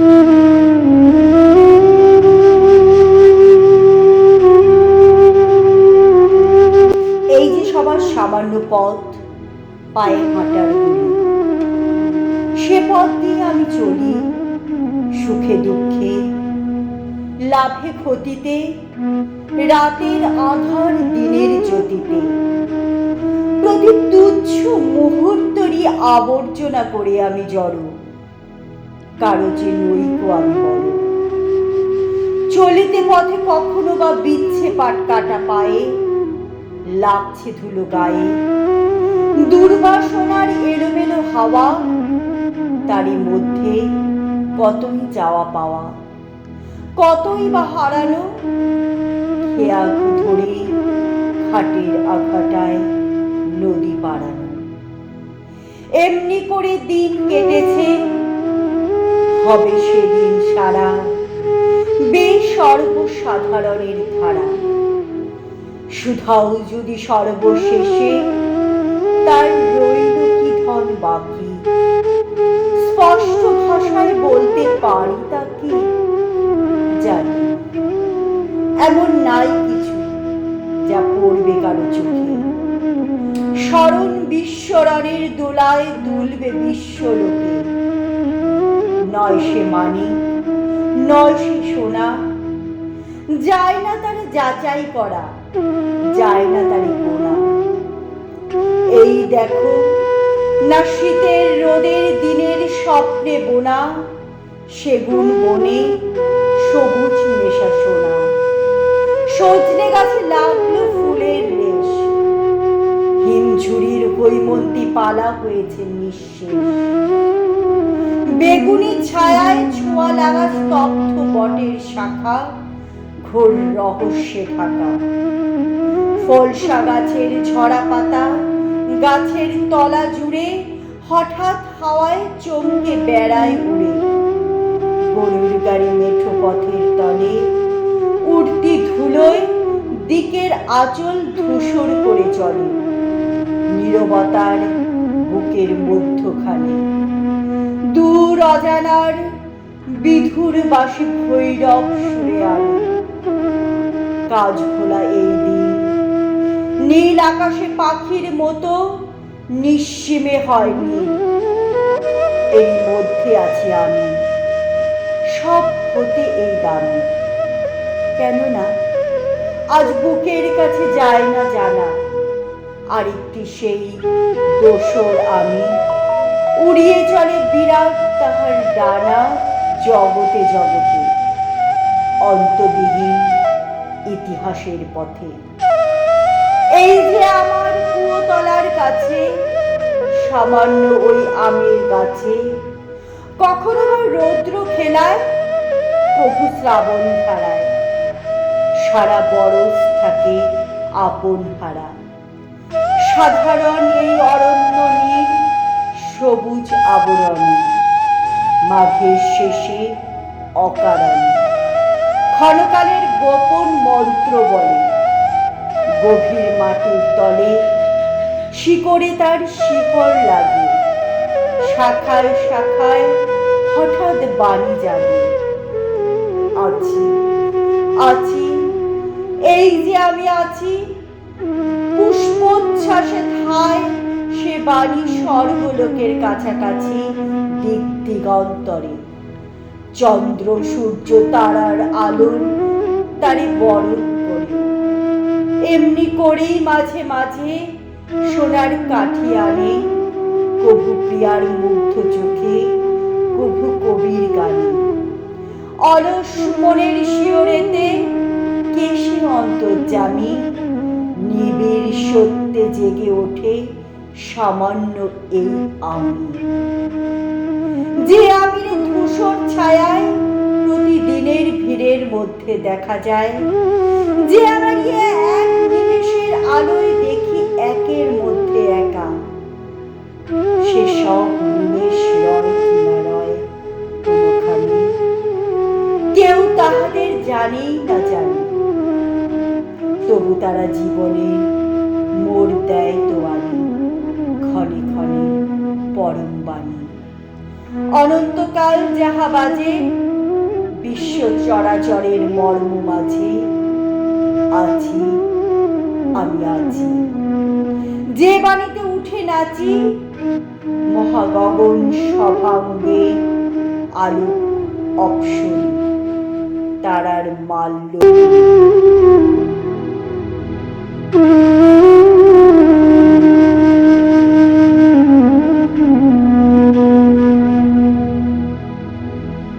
এই যে সবার সামান্য পথ পায়ে হাঁটার সে পথ দিয়ে আমি চলি সুখে দুঃখে। লাভে ক্ষতিতে, রাতের আধার দিনের জ্যোতিতে। প্রতি তুচ্ছ মুহূর্তরই আবর্জনা করে আমি জড়ো। কারও যে নৈক আমি বড়। চলিতে পথে কখনো বা বিচ্ছে পাট কাটা পায়ে, লাগছে ধুলো গায়ে। দুর্বাসনার এলোমেলো হাওয়া, তারই মধ্যে কতই যাওয়া পাওয়া, কতই বা হারানো খেয়া ধরে খাটের আঘাটায় নদী পাড়ানো। এমনি করে দিন কেটেছে হবে সেদিন সারা। বেসর্বসাধারণের ধারা। সুধাও যদি সর্বশেষে তার রইল কি ধন বাকি? স্পষ্ট ভাষায় বলতে পারি তাকে, জানি। এমন নাই কিছু যা পড়বে কারও চোখে। স্মরণ বিশ্বরণের দোলায় দুলবে বিশ্বলোকে। নয় সে মানি, নয় সে সোনা। যায় না তারে যাচাই করা, যায় না তারে গোনা। এই দেখো, না শীতের রোদের দিনের স্বপ্নে বোনা সেগুন বনে সবুজ নেশা সোনা। সজনে গাছে লাগল ফুলের রেশ হিমঝুরির হৈমন্তী পালা হয়েছে নিঃশেষ। বেগুনি ছায়ায় ছোঁয়া লাগা স্তব্ধ বটের শাখা, ঘোর রহস্যে ঢাকা। ফলসা গাছের ঝরা পাতা, গাছের তলা জুড়ে হঠাৎ হাওয়ায় চমকে বেড়ায় উড়ে। গরুর গাড়ি মেঠো পথের তলে উঠতি ধুলোয় দিকের আঁচল ধূসর করে চলে। নীরবতার বুকের মধ্যখানে দূর অজানার বিধুর বাসি ভৈরব সুরে কাজ খোলা এই দিন। নীল আকাশে পাখির মতো নিঃসীমে হয়নি এর মধ্যে আছি আমি। সব হতে এই দামি। কেননা আজ বুকের কাছে যায় না জানা, আরেকটি সেই দোসর আমি। উড়িয়ে চলে বিরাট তাহার ডানা জগতে জগতে অন্তবিহীন ইতিহাসের পথে। এই যে আমার কুয়োতলার কাছে, সামান্য ওই আমের গাছে, কখনো বা রৌদ্র খেলায় কভু শ্রাবণ ধারায়, সারা বরস থাকে আপন হারা। সাধারণ এই অরণ্য নীল, সবুজ আবরণী। মাঘের শেষে অকারণ। ক্ষণকালের গোপন মন্ত্র বলে, গভীর মাটির তলে শিকড়ে তার শিকড় লাগে। শাখায় শাখায় হঠাৎ বাণী জাগে। আছি আছি, এই যে আমি আছি, পুষ্পোচ্ছ্বাসে ঠায় সে বাণী স্বর্গলোকের কাছাকাছি দিগন্তরে চন্দ্র, সূর্য, তারার আলো তারে বরণ করে। এমনি করেই মাঝে মাঝে সোনার কাঠি আনে কভু প্রিয়ার মুগ্ধ চোখে কভু কবির গানে। অলস মনের শিওরেতে কেশে অন্তর্জামী নিবিড় সত্যে জেগে ওঠে সামান্য এই আমি যে আমির ধূসর ছায়ায় প্রতিদিনের ভিড়ের মধ্যে দেখা যায়, যে আমার এক নিমেষের আলোয় দেখি একের মধ্যে একা। সে সব নিমেষ কেউ তাহাদের জানেই না জানে। তবু তারা জীবনে মোড় দেয় তো ক্ষণে ক্ষণে পরম বাণী। অনন্তকাল যাহা বাজে, বিশ্ব চরাচরের মর্ম মাঝে, আছি, আমি আছি। যে বাণীতে উঠে নাচি, মহাগগন সভাঙ্গে আলোক অপসরী, তারার মাল্য।